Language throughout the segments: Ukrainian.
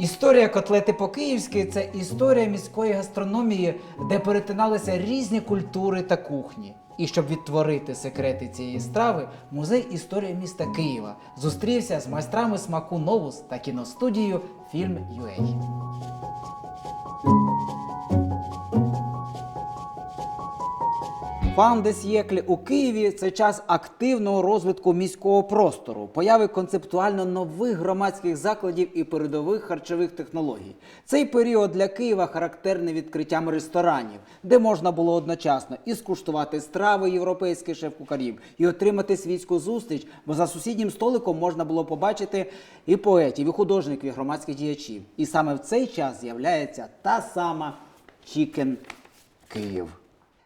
Історія котлети по-київськи це історія міської гастрономії, де перетиналися різні культури та кухні. І щоб відтворити секрети цієї страви, музей історії міста Києва зустрівся з майстрами смаку Новус та кіностудією Фільм UA. Фан де Сєклі у Києві це час активного розвитку міського простору, появи концептуально нових громадських закладів і передових харчових технологій. Цей період для Києва характерний відкриттям ресторанів, де можна було одночасно і скуштувати страви європейських шеф-кухарів, і отримати світську зустріч, бо за сусіднім столиком можна було побачити і поетів, і художників, і громадських діячів. І саме в цей час з'являється та сама Чікен Київ.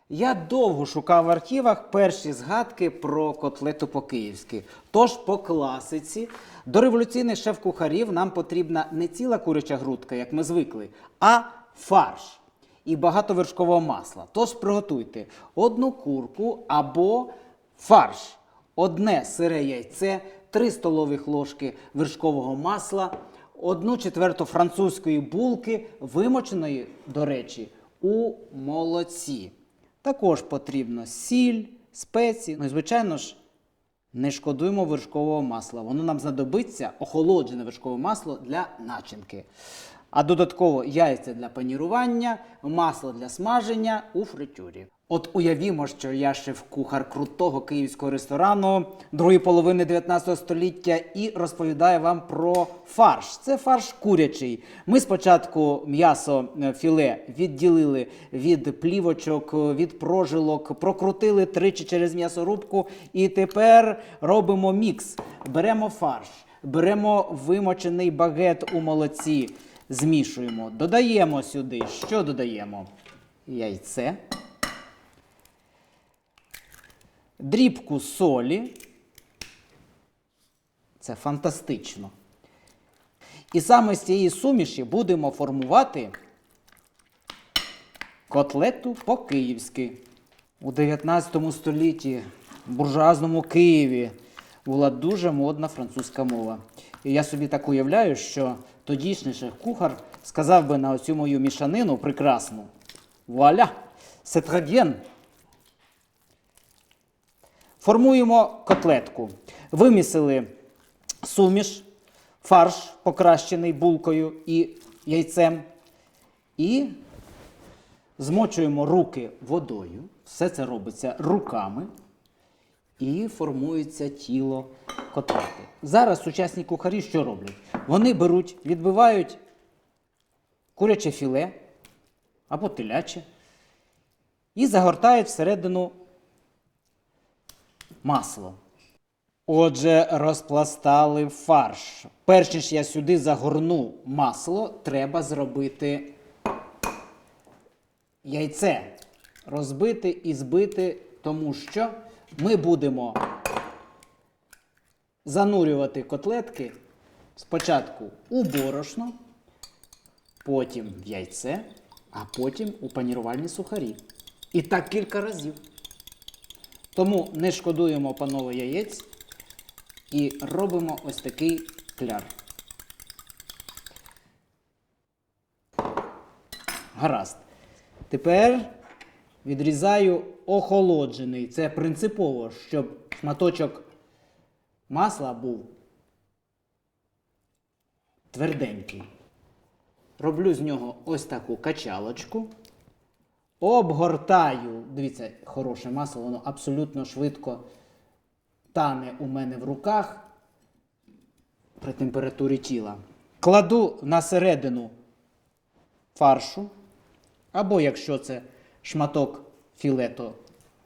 Я довго шукав в архівах перші згадки про котлету по-київськи. Тож по класиці до революційних шеф-кухарів нам потрібна не ціла куряча грудка, як ми звикли, а фарш і багато вершкового масла. Тож приготуйте одну курку або фарш, одне сире яйце, 3 столових ложки вершкового масла, одну четверту французької булки, вимоченої, до речі, у молоці. Також потрібно сіль, спеції. Ну і звичайно ж, не шкодуємо вершкового масла. Воно нам знадобиться охолоджене вершкове масло для начинки. А додатково яйця для панірування, масло для смаження у фритюрі. От уявімо, що я шеф-кухар крутого київського ресторану другої половини 19 століття і розповідаю вам про фарш. Це фарш курячий. Ми спочатку м'ясо е, філе відділили від плівочок, е, від прожилок, прокрутили тричі через м'ясорубку, і тепер робимо мікс. Беремо фарш, беремо вимочений багет у молоці, змішуємо, додаємо сюди. Що додаємо? Яйце дрібку солі. Це фантастично. І саме з цієї суміші будемо формувати котлету по-київськи. У 19 столітті в буржуазному Києві була дуже модна французька мова. І я собі так уявляю, що тодішній шеф-кухар сказав би на оцю мою мішанину прекрасну. Вуаля! C'est très! Формуємо котлетку. Вимісили суміш, фарш, покращений булкою і яйцем. І змочуємо руки водою. Все це робиться руками. І формується тіло котлети. Зараз сучасні кухарі що роблять? Вони беруть, відбивають куряче філе або теляче і загортають всередину масло. Отже, розпластали фарш. Перш ніж я сюди загорну масло, треба зробити яйце. Розбити і збити, тому що ми будемо занурювати котлетки спочатку у борошно, потім в яйце, а потім у панірувальні сухарі. І так кілька разів. Тому не шкодуємо, панове, яєць і робимо ось такий кляр. Гаразд. Тепер відрізаю охолоджений. Це принципово, щоб шматочок масла був тверденький. Роблю з нього ось таку качалочку. Обгортаю, дивіться, хороше масло, воно абсолютно швидко тане у мене в руках при температурі тіла. Кладу на середину фаршу, або якщо це шматок філе, то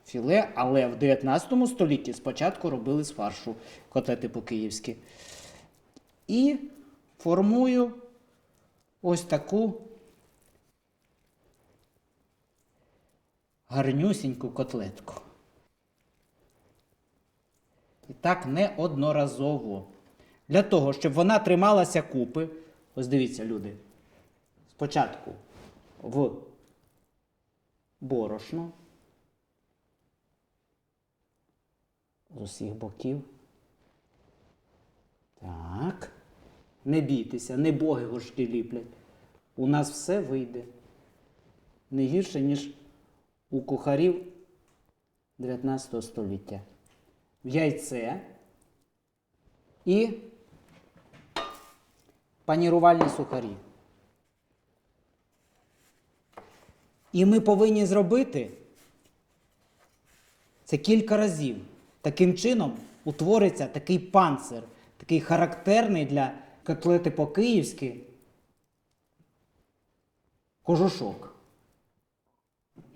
філе, але в 19 столітті спочатку робили з фаршу котлети по-київськи. І формую ось таку гарнюсіньку котлетку. І так неодноразово. Для того, щоб вона трималася купи. Ось дивіться, люди. Спочатку в борошно. З усіх боків. Так. Не бійтеся, не боги горшки ліплять. У нас все вийде. Не гірше, ніж у кухарів 19 століття. В яйце і панірувальні сухарі. І ми повинні зробити це кілька разів. Таким чином утвориться такий панцир, такий характерний для котлети по-київськи кожушок.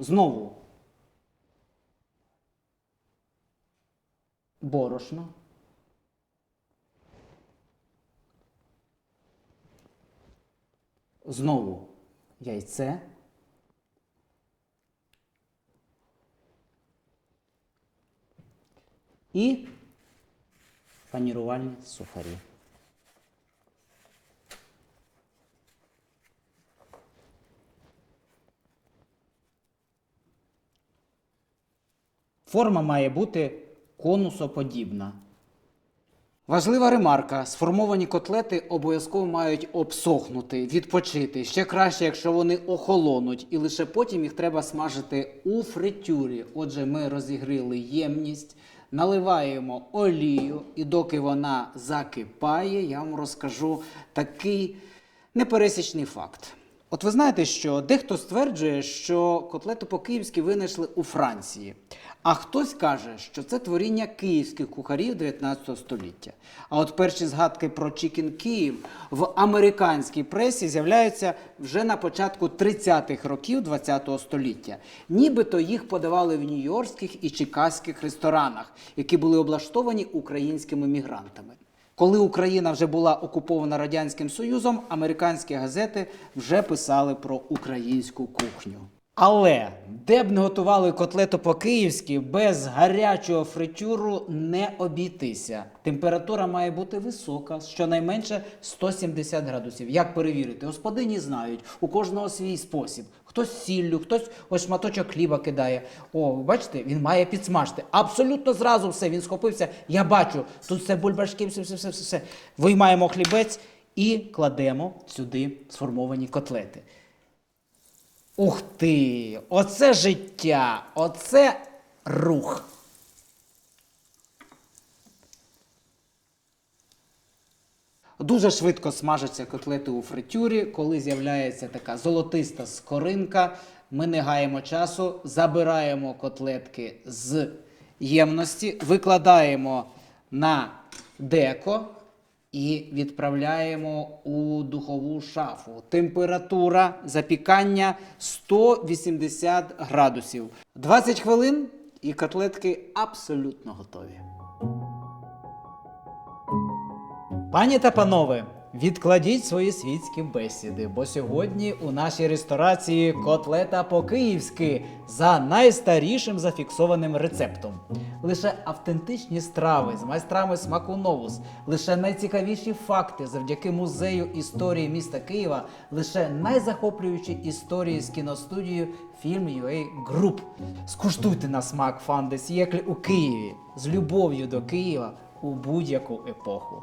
Знову борошно. Знову яйце. І панірувальні сухарі. Форма має бути конусоподібна. Важлива ремарка: сформовані котлети обов'язково мають обсохнути, відпочити. Ще краще, якщо вони охолонуть, і лише потім їх треба смажити у фритюрі. Отже, ми розігріли ємність, наливаємо олію, і доки вона закипає, я вам розкажу такий непересічний факт. От ви знаєте, що дехто стверджує, що котлети по-київськи винайшли у Франції, а хтось каже, що це творіння київських кухарів 19 століття. А от перші згадки про Чікін Київ в американській пресі з'являються вже на початку 30-х років 20 століття. Нібито їх подавали в нью-йоркських і чикаських ресторанах, які були облаштовані українськими мігрантами. Коли Україна вже була окупована Радянським Союзом, американські газети вже писали про українську кухню. Але де б не готували котлету по-київськи, без гарячого фритюру не обійтися. Температура має бути висока, щонайменше 170 градусів. Як перевірити? Господині знають, у кожного свій спосіб. Хтось сіллю, хтось ось шматочок хліба кидає. О, бачите, він має підсмажити. Абсолютно зразу все. Він схопився. Я бачу, тут все бульбашки, все, все, все, все. Виймаємо хлібець і кладемо сюди сформовані котлети. Ух ти! Оце життя! Оце рух! Дуже швидко смажаться котлети у фритюрі. Коли з'являється така золотиста скоринка, ми не гаємо часу, забираємо котлетки з ємності, викладаємо на деко і відправляємо у духову шафу. Температура запікання 180 градусів. 20 хвилин і котлетки абсолютно готові. Пані та панове, відкладіть свої світські бесіди, бо сьогодні у нашій ресторації котлета по-київськи за найстарішим зафіксованим рецептом. Лише автентичні страви з майстрами смаку новус, лише найцікавіші факти завдяки музею історії міста Києва, лише найзахоплюючі історії з кіностудією Фільм UA Group. Скуштуйте на смак фан у Києві з любов'ю до Києва у будь-яку епоху.